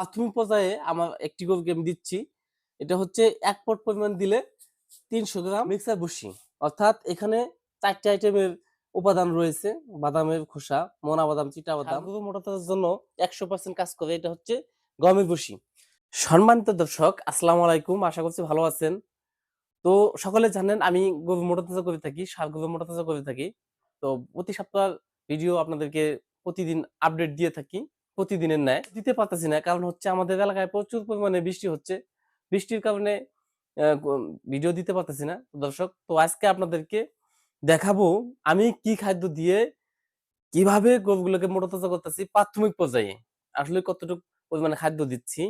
প্রাথমিক পর্যায়ে আমার একটি গরুকে গেম দিচ্ছি। এটা হচ্ছে এক পট পরিমাণ দিলে তিনশো গ্রাম মিক্সার বসি অর্থাৎ এখানে চারটি আইটেমের উপাদান রয়েছে বাদামের খোসা মোনা বাদাম চিটা বাদাম। মোটাতার জন্য একশো পার্সেন্ট কাজ করে এটা হচ্ছে গমের বসি সম্মানিত দর্শক আসসালামু আলাইকুম আশা করছি ভালো আছেন। তো সকলে জানেন আমি গরু মোটাতাজা করে থাকি সার গরু মোটাতাজা করে থাকি। তো প্রতি সপ্তাহ ভিডিও আপনাদেরকে প্রতিদিন আপডেট দিয়ে থাকি। প্রতিদিনের ন্যায় দিতে পারতেছি না। কারণ হচ্ছে আমাদের এলাকায় প্রচুর পরিমাণে বৃষ্টি হচ্ছে। বৃষ্টির কারণে ভিডিও দিতে পারতেছি না, দর্শক। তো আজকে আপনাদেরকে দেখাবো আমি কি খাদ্য দিয়ে কীভাবে গরুগুলোকে মোটাতাজা করতেছি প্রাথমিক পর্যায়ে। আসলে কতটুকু পরিমাণে খাদ্য দিচ্ছি,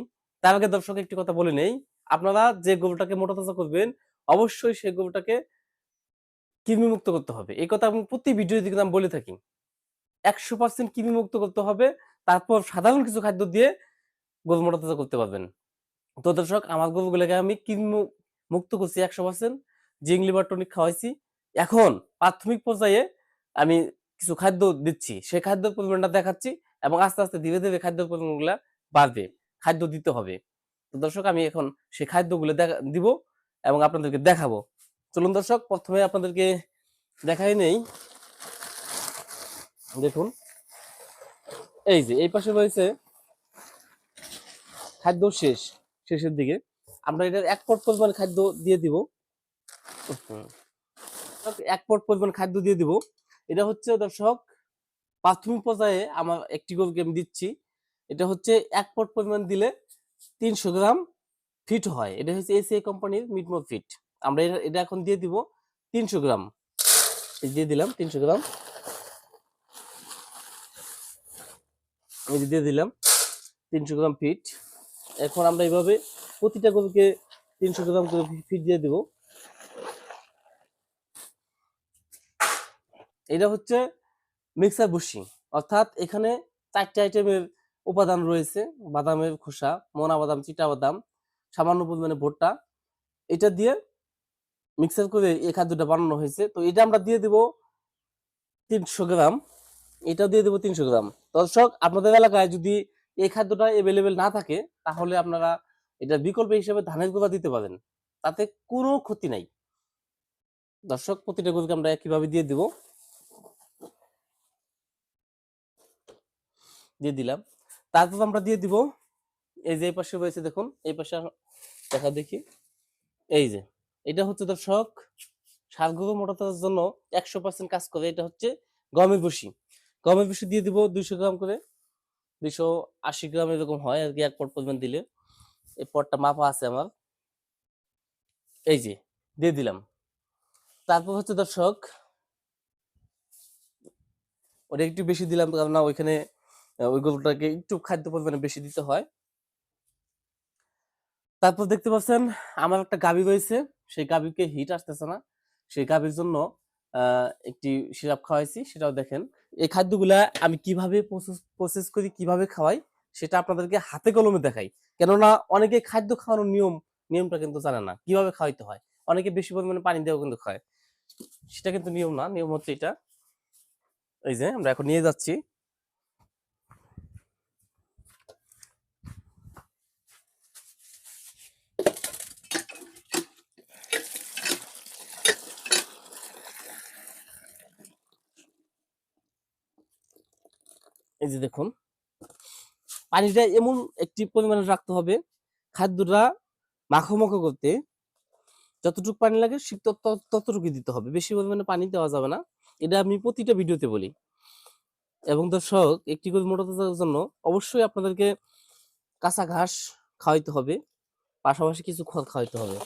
তার আগে দর্শক একটি কথা বলে নেই। আপনারা যে গরুটাকে মোটাতাজা করবেন, অবশ্যই সেই গরুটাকে কৃমি মুক্ত করতে হবে। এই কথা আমি প্রতি কিন্তু আমি বলে থাকি। একশো পার্সেন্ট কৃমি মুক্ত করতে হবে। তারপর সাধারণ কিছু খাদ্য দিয়ে গরু মোটাতাজা করতে পারবেন। তো দর্শক, আমার গরুগুলোকে আমি কৃমি মু- মুক্ত করছি একশো পার্সেন্ট জিং লিভার টনিক খাওয়াইছি। এখন প্রাথমিক পর্যায়ে আমি কিছু খাদ্য দিচ্ছি। সেই খাদ্যের পরিমাণটা দেখাচ্ছি এবং আস্তে আস্তে ধীরে ধীরে খাদ্যের পরিমাণগুলা বাড়বে, খাদ্য দিতে হবে। তো দর্শক, আমি এখন সেই খাদ্যগুলো দেখা, দিব এবং আপনাদেরকে দেখাবো। চলুন দর্শক, প্রথমে আপনাদেরকে দেখাই নেই। দেখুন। এই যে, এই পাশে রয়েছে খাদ্য শেষ, শেষের দিকে। আমরা এটার এক পট পরিমাণ খাদ্য দিয়ে দিব। এক পট পরিমাণ খাদ্য দিয়ে দিব। এটা হচ্ছে, দর্শক প্রাথমিক পর্যায়ে আমার একটি গরুকে আমি দিচ্ছি। এটা হচ্ছে এক পট পরিমাণ দিলে তিনশো গ্রাম ফিট হয়। এটা হচ্ছে এসিআই কোম্পানির মিটমো ফিট। আমরা এটা- এটা এখন দিয়ে দিব তিনশো গ্রাম। দিয়ে দিলাম তিনশো গ্রাম। এই দিয়ে দিলাম, তিনশো গ্রাম ফিট এখন আমরা এইভাবে প্রতিটা গরুকে তিনশো গ্রাম করে ফিট দিয়ে দিব। এটা হচ্ছে মিক্সার বুশি অর্থাৎ এখানে চারটে আইটেমের উপাদান রয়েছে, বাদামের খোসা, মোনা বাদাম, চিটা বাদাম, সামান্য পরিমাণে ভুট্টা। এটা দিয়ে মিক্সার করে এই খাদ্যটা বানানো হয়েছে। তো এটা আমরা দিয়ে দিব তিনশো গ্রাম। এটা দিয়ে দেবো তিনশো গ্রাম। দর্শক, আপনাদের এলাকায় যদি এই খাদ্যটা এভেলেবেল না থাকে, তাহলে আপনারা এটা বিকল্প হিসেবে ধানের গুঁড়া দিতে পারেন। তাতে কোনো ক্ষতি নাই। দর্শক, প্রতিটা গরুকে আমরা একইভাবে দিয়ে দিব। দিয়ে দিলাম। তারপর আমরা দিয়ে দিব, এই যে এই পাশে রয়েছে দেখুন, এই পাশে দেখা দেখি। এই যে, এটা হচ্ছে দর্শক সারগরু মোটাতার জন্য একশো পার্সেন্ট কাজ করে, এটা হচ্ছে গমের বসি গমের বসি দিয়ে দিব দুইশো গ্রাম করে। দুইশো আশি গ্রাম এরকম হয় আর কি, এক পট পরিমাণ দিলে। এই পটটা মাপা আছে আমার। এই যে, দিয়ে দিলাম। তারপর হচ্ছে দর্শক, ওটা একটু বেশি দিলাম কারণ না ওইখানে ওই গরুটাকে একটু খাদ্য পরিমাণে বেশি দিতে হয়। তারপর দেখতে পাচ্ছেন, আমার একটা গাভী রয়েছে। সেই গাভীকে হিট আসতেছে না। সেই গাভীর জন্য একটি সিরাপ খাওয়াইছি, সেটাও দেখেন। এই খাদ্যগুলা আমি কীভাবে প্রসেস করি, কীভাবে খাওয়াই, সেটা আপনাদেরকে হাতে কলমে দেখাই। কেননা অনেকে খাদ্য খাওয়ানোর নিয়ম, নিয়মটা কিন্তু জানে না, কীভাবে খাওয়াইতে হয়। অনেকে বেশি পরিমাণে পানি দেওয়া কিন্তু খায়। সেটা কিন্তু নিয়ম না, নিয়ম হচ্ছে এটা। এই যে আমরা এখন নিয়ে যাচ্ছি। এই যে দেখুন, পানিটা এমন একটি পরিমাণে রাখতে হবে, খাদ্যটা মাখো মাখো করতে। যতটুকু পানি লাগে ঠিক তত- ততটুকু দিতে হবে। বেশি পরিমাণে পানি দেওয়া যাবে না। এটা আমি প্রতিটা ভিডিওতে বলি। এবং দর্শক, একটি করে মোটা তাজার জন্য অবশ্যই আপনাদেরকে কাঁচা ঘাস খাওয়াইতে হবে। পাশাপাশি কিছু খড় খাওয়াইতে হবে।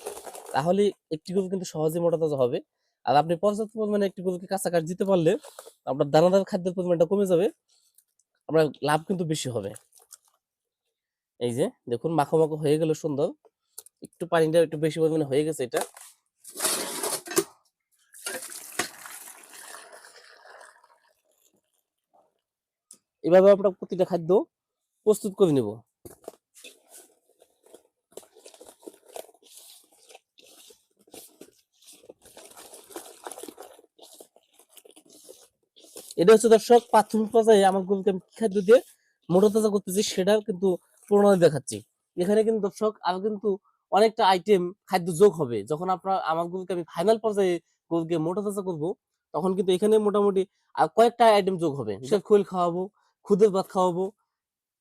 তাহলে একটি গরু কিন্তু সহজে মোটা তাজা হবে। আর আপনি পর্যাপ্ত পরিমাণে একটি গরুকে কাঁচা ঘাস দিতে পারলে আপনার দানাদার খাদ্যের পরিমাণটা কমে যাবে। আপনার লাভ কিন্তু বেশি হবে। এই যে দেখুন মাখো মাখো হয়ে গেল সুন্দর। একটু পানিটা একটু বেশি পরিমাণে হয়ে গেছে এটা। এভাবে আমরা প্রতিটা খাদ্য প্রস্তুত করে নেব। এটা হচ্ছে দর্শক প্রাথমিক পর্যায়ে আমার গরুকে আমি খাদ্য দিয়ে মোটা তাজা করতেছি সেটা কিন্তু প্রণালী দেখাচ্ছি। এখানে কিন্তু দর্শক আরও কিন্তু অনেকটা আইটেম খাদ্য যোগ হবে। যখন আপনার আমার গরুকে আমি ফাইনাল পর্যায়ে গরুকে মোটা তাজা করব, তখন কিন্তু এখানে মোটামুটি আর কয়েকটা আইটেম যোগ হবে। সে খোল খাওয়াবো, খুদের ভাত খাওয়াবো,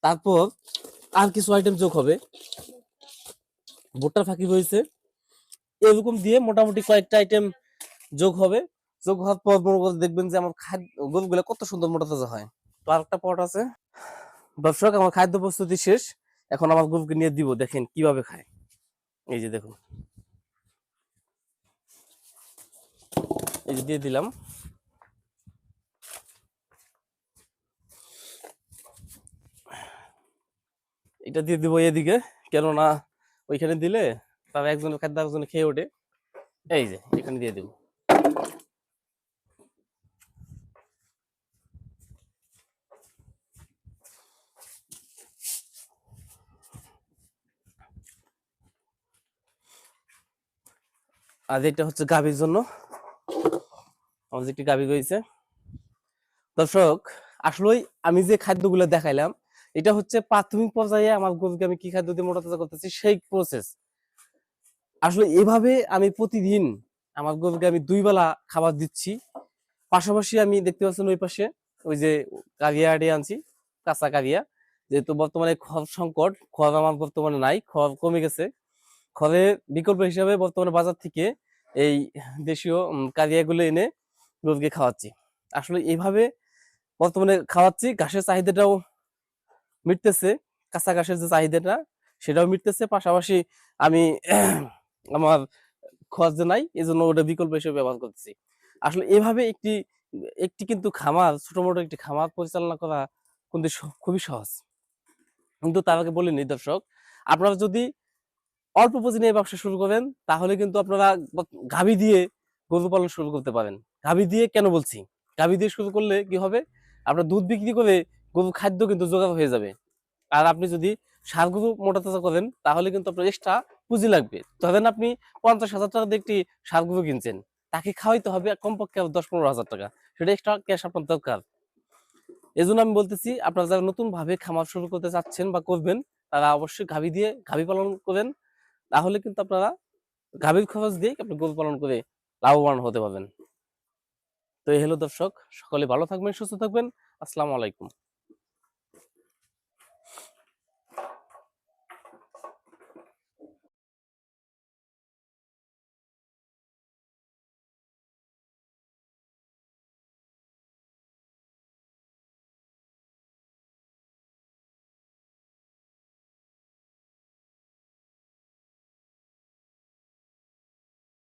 তারপর আর কিছু আইটেম যোগ হবে। ভুট্টার ফাঁকি হয়েছে এরকম দিয়ে মোটামুটি কয়েকটা আইটেম যোগ হবে। যোগ পর মনে দেখবেন যে আমার খাদ্য, গরুগুলো কত সুন্দর মোটা তাজা হয়। তো আরেকটা পট আছে। দর্শক আমার খাদ্য প্রস্তুতি শেষ। এখন আমার গরুকে নিয়ে দিব, দেখেন কীভাবে খায়। এই যে দেখুন। এই যে দিয়ে দিলাম। এটা দিয়ে দিব এদিকে, কেননা ওইখানে দিলে তার একজনের খাদ্য একজনে খেয়ে ওঠে। এই যে, এখানে দিয়ে দিব। আর এটা হচ্ছে গাভীর জন্য, আমাদের একটি গাভী রয়েছে। দর্শক, আসলেই আমি যে খাদ্যগুলো দেখাইলাম, এটা হচ্ছে প্রাথমিক পর্যায়ে আমার গরুকে আমি কি খাদ্য দিয়ে মোটা তাজা করতেছি, সেই প্রসেস আসলে এভাবে আমি প্রতিদিন আমার গরুকে আমি দুই বেলা খাবার দিচ্ছি। পাশাপাশি আমি দেখতে পাচ্ছেন ওই পাশে, ওই যে কারিয়া আড়ে আনছি, কাঁচা কারিয়া যেহেতু বর্তমানে খড় সংকট খড় আমার বর্তমানে নাই খড় কমে গেছে। খড়ের বিকল্প হিসাবে বর্তমানে বাজার থেকে এই দেশীয় কারিয়াগুলো এনে গরুকে খাওয়াচ্ছি। আসলে এইভাবে বর্তমানে খাওয়াচ্ছি, ঘাসের চাহিদাটাও মিটতেছে, কাঁচা ঘাসের যে চাহিদাটা সেটাও মিটতেছে। পাশাপাশি আমি আমার খরচ নাই এই জন্য ওটা বিকল্প হিসেবে ব্যবহার করতেছি। আসলে এভাবে একটি একটি কিন্তু খামার ছোট মোটো একটি খামার পরিচালনা করা কিন্তু খুবই সহজ। কিন্তু তার আগে বলিনি দর্শক, আপনারা যদি অল্প পুঁজি নিয়ে ব্যবসা শুরু করেন তাহলে কিন্তু আপনারা গাভী দিয়ে গরু পালন শুরু করতে পারেন গাভী দিয়ে কেন বলছি? গাভী দিয়ে শুরু করলে কি হবে? আপনার দুধ বিক্রি করে গরুর খাদ্য কিন্তু জোগাড় হয়ে যাবে। আর আপনি যদি সার গরু মোটা তাজা করেন, তাহলে কিন্তু আপনার এক্সট্রা পুঁজি লাগবে। ধরেন আপনি পঞ্চাশ হাজার টাকা দিয়ে একটি সার গরু কিনছেন, তাকে খাওয়াইতে হবে কমপক্ষে দশ পনেরো হাজার টাকা। সেটা এক্সট্রা ক্যাশ আপনার দরকার। এই জন্য আমি বলতেছি, আপনারা যারা নতুন ভাবে খামার শুরু করতে চাচ্ছেন বা করবেন, তারা অবশ্যই গাভী দিয়ে গাভী পালন করেন তাহলে কিন্তু আপনারা গাভীর খরচ দিয়ে আপনি গরু পালন করে লাভবান হতে পারবেন। তো এই হলো দর্শক, সকলে ভালো থাকবেন, সুস্থ থাকবেন। আসসালামু আলাইকুম।